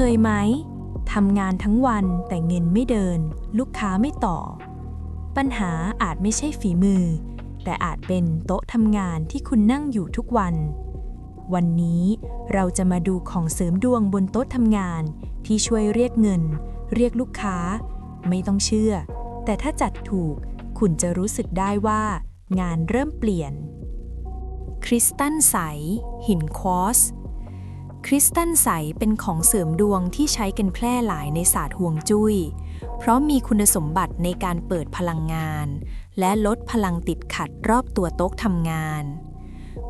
เคยไหมทำงานทั้งวันแต่เงินไม่เดิน ลูกค้าไม่ต่อ ปัญหาอาจไม่ใช่ฝีมือ แต่อาจเป็นโต๊ะทำงานที่คุณนั่งอยู่ทุกวัน วันนี้เราจะมาดูของเสริมดวงบนโต๊ะทำงาน ที่ช่วยเรียกเงิน เรียกลูกค้า ไม่ต้องเชื่อ แต่ถ้าจัดถูก คุณจะรู้สึกได้ว่า งานเริ่มเปลี่ยน คริสตัลใส หินควอส คริสตัลใสเป็นของเสริมดวงที่ใช้กันแพร่หลายในศาสตร์ห่วงจุย้ย เพราะมีคุณสมบัติในการเปิดพลังงาน และลดพลังติดขัดรอบตัวโต๊ะทำงาน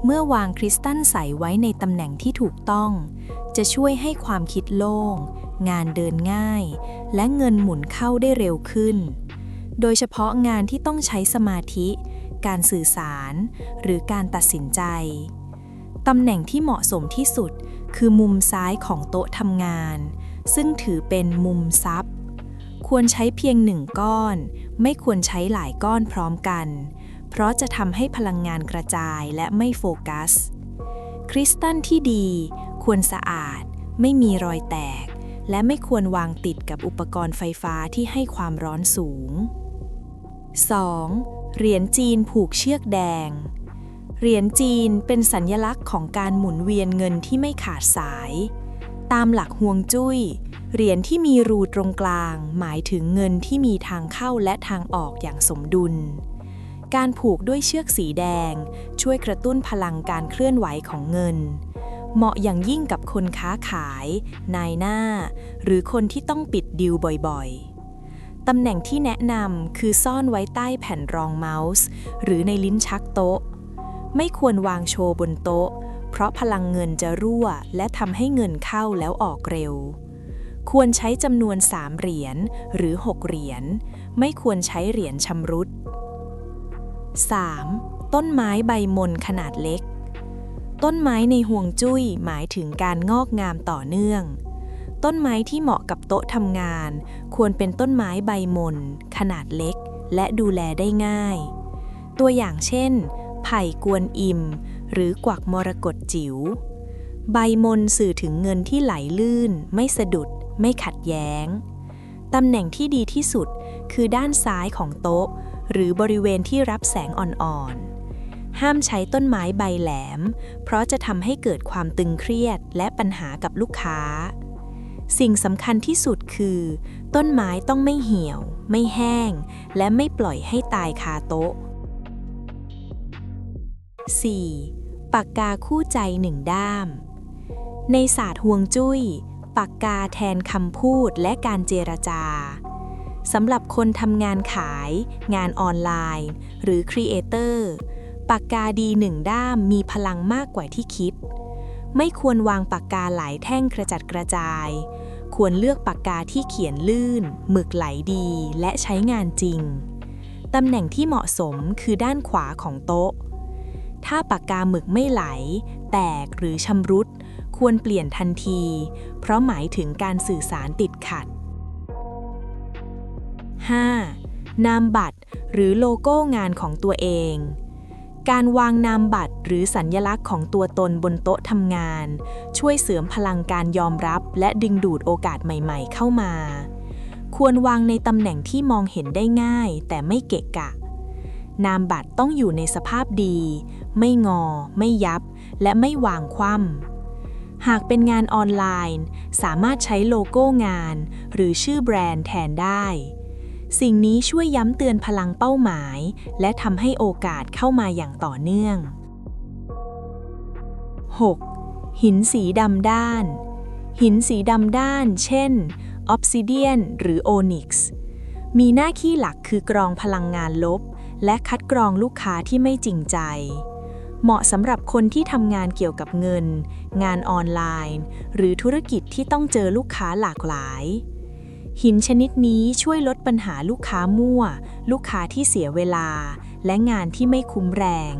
เมื่อวางคริสตัลใสไว้ในตำแหน่งที่ถูกต้อง จะช่วยให้ความคิดโล่ง งานเดินง่าย และเงินหมุนเข้าได้เร็วขึ้น โดยเฉพาะงานที่ต้องใช้สมาธิ การสื่อสาร หรือการตัดสินใจ ตำแหน่งที่เหมาะสมที่สุด คือมุมซ้ายของโต๊ะทำงาน ซึ่งถือเป็นมุมซับ ควรใช้เพียงหนึ่งก้อน ไม่ควรใช้หลายก้อนพร้อมกัน เพราะจะทำให้พลังงานกระจายและไม่โฟกัส คริสตัลที่ดี ควรสะอาด ไม่มีรอยแตก และไม่ควรวางติดกับอุปกรณ์ไฟฟ้าที่ให้ความร้อนสูง 2. เหรียญจีนผูกเชือกแดง เหรียญจีนเป็นสัญญลักษณ์ของการหมุนเวียนเงินที่ไม่ขาดสาย ตามหลักฮวงจุ้ย เหรียญที่มีรูตรงกลาง หมายถึงเงินที่มีทางเข้าและทางออกอย่างสมดุล การผูกด้วยเชือกสีแดง ช่วยกระตุ้นพลังการเคลื่อนไหวของเงิน เหมาะอย่างยิ่งกับคนค้าขาย นายหน้า หรือคนที่ต้องปิดดิวบ่อยๆตำแหน่งที่แนะนำคือซ่อนไว้ใต้แผ่นรองเมาส์ หรือในลิ้นชักโต๊ะ ไม่ควรวางโชว์บนโต๊ะ เพราะพลังเงินจะรั่วและทำให้เงินเข้าแล้วออกเร็ว ควรใช้จำนวน 3 เหรียญหรือ 6 เหรียญ ไม่ควรใช้เหรียญชำรุด 3. ต้นไม้ใบมนขนาดเล็ก ต้นไม้ในห่วงจุ้ยหมายถึงการงอกงามต่อเนื่อง ต้นไม้ที่เหมาะกับโต๊ะทำงาน ควรเป็นต้นไม้ใบมน ขนาดเล็ก และดูแลได้ง่าย ตัวอย่างเช่น ไผ่กวนอิม หรือกวักมรกตจิ๋ว ใบมนสื่อถึงเงินที่ไหลลื่น ไม่สะดุด ไม่ขัดแย้ง ตำแหน่งที่ดีที่สุดคือด้านซ้ายของโต๊ะ หรือบริเวณที่รับแสงอ่อนๆ ห้ามใช้ต้นไม้ใบแหลม เพราะจะทำให้เกิดความตึงเครียดและปัญหากับลูกค้า สิ่งสำคัญที่สุดคือ ต้นไม้ต้องไม่เหี่ยว ไม่แห้ง และไม่ปล่อยให้ตายคาโต๊ะ 4. ปากกาคู่ใจหนึ่งด้าม ในศาสตร์ห่วงจุ้ย ปากกาแทนคำพูดและการเจรจาสำหรับคนทำงานขาย งานออนไลน์ หรือครีเอเตอร์ปากกาดีหนึ่งด้ามมีพลังมากกว่าที่คิด ไม่ควรวางปากกาหลายแท่งกระจัดกระจาย ควรเลือกปากกาที่เขียนลื่น หมึกไหลดีและใช้งานจริง ตำแหน่งที่เหมาะสมคือด้านขวาของโต๊ะ ถ้าปากกาหมึกไม่ไหล แตกหรือชำรุด ควรเปลี่ยนทันที เพราะหมายถึงการสื่อสารติดขัด 5. นามบัตรหรือโลโก้งานของตัวเอง การวางนามบัตรหรือสัญญลักษณ์ของตัวตนบนโต๊ะทำงาน ช่วยเสริมพลังการยอมรับและดึงดูดโอกาสใหม่ๆเข้ามา ควรวางในตำแหน่งที่มองเห็นได้ง่าย แต่ไม่เกะกะ นามบัตรต้องอยู่ในสภาพดี ไม่งอ ไม่ยับ และไม่วางคว่ำหากเป็นงานออนไลน์ สามารถใช้โลโก้งาน หรือชื่อแบรนด์แทนได้ สิ่งนี้ช่วยย้ำเตือนพลังเป้าหมาย และทำให้โอกาสเข้ามาอย่างต่อเนื่อง 6. หินสีดำด้าน หินสีดำด้าน เช่นออ s ซิเดียนหรือโอนิกซ์มีหน้าที่หลักคือกรองพลังงานลบ และคัดกรองลูกค้าที่ไม่จริงใจ เหมาะสำหรับคนที่ทำงานเกี่ยวกับเงิน งานออนไลน์ หรือธุรกิจที่ต้องเจอลูกค้าหลากหลาย หินชนิดนี้ช่วยลดปัญหาลูกค้ามั่ว ลูกค้าที่เสียเวลา และงานที่ไม่คุ้มแรง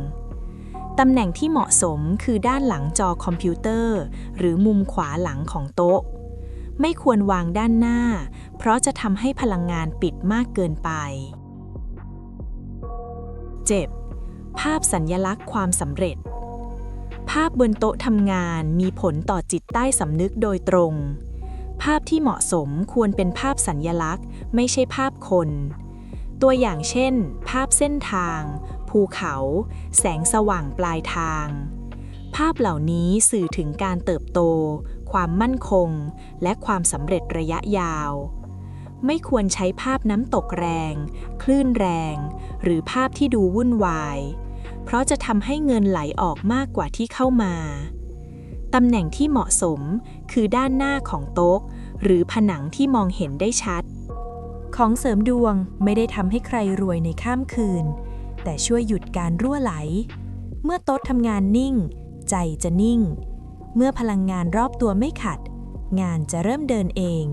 ตำแหน่งที่เหมาะสมคือด้านหลังจอคอมพิวเตอร์ หรือมุมขวาหลังของโต๊ะ ไม่ควรวางด้านหน้า เพราะจะทำให้พลังงานปิดมากเกินไป 7. ภาพสัญญลักษณ์ความสำเร็จ ภาพบนโต๊ะทำงานมีผลต่อจิตใต้สำนึกโดยตรง ภาพที่เหมาะสมควรเป็นภาพสัญญลักษณ์ ไม่ใช่ภาพคน ตัวอย่างเช่น ภาพเส้นทาง ภูเขา แสงสว่างปลายทาง ภาพเหล่านี้สื่อถึงการเติบโต ความมั่นคง และความสำเร็จระยะยาว ไม่ควรใช้ภาพน้ำตกแรง คลื่นแรง หรือภาพที่ดูวุ่นวาย เพราะจะทำให้เงินไหลออกมากกว่าที่เข้ามา ตำแหน่งที่เหมาะสมคือด้านหน้าของโต๊ะ หรือผนังที่มองเห็นได้ชัด ของเสริมดวงไม่ได้ทำให้ใครรวยในข้ามคืน แต่ช่วยหยุดการรั่วไหล เมื่อโต๊ะทำงานนิ่ง ใจจะนิ่ง เมื่อพลังงานรอบตัวไม่ขัด งานจะเริ่มเดินเอง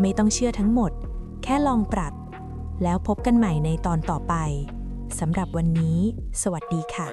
ไม่ต้องเชื่อทั้งหมด แค่ลองปรับ แล้วพบกันใหม่ในตอนต่อไปสำหรับวันนี้ สวัสดีค่ะ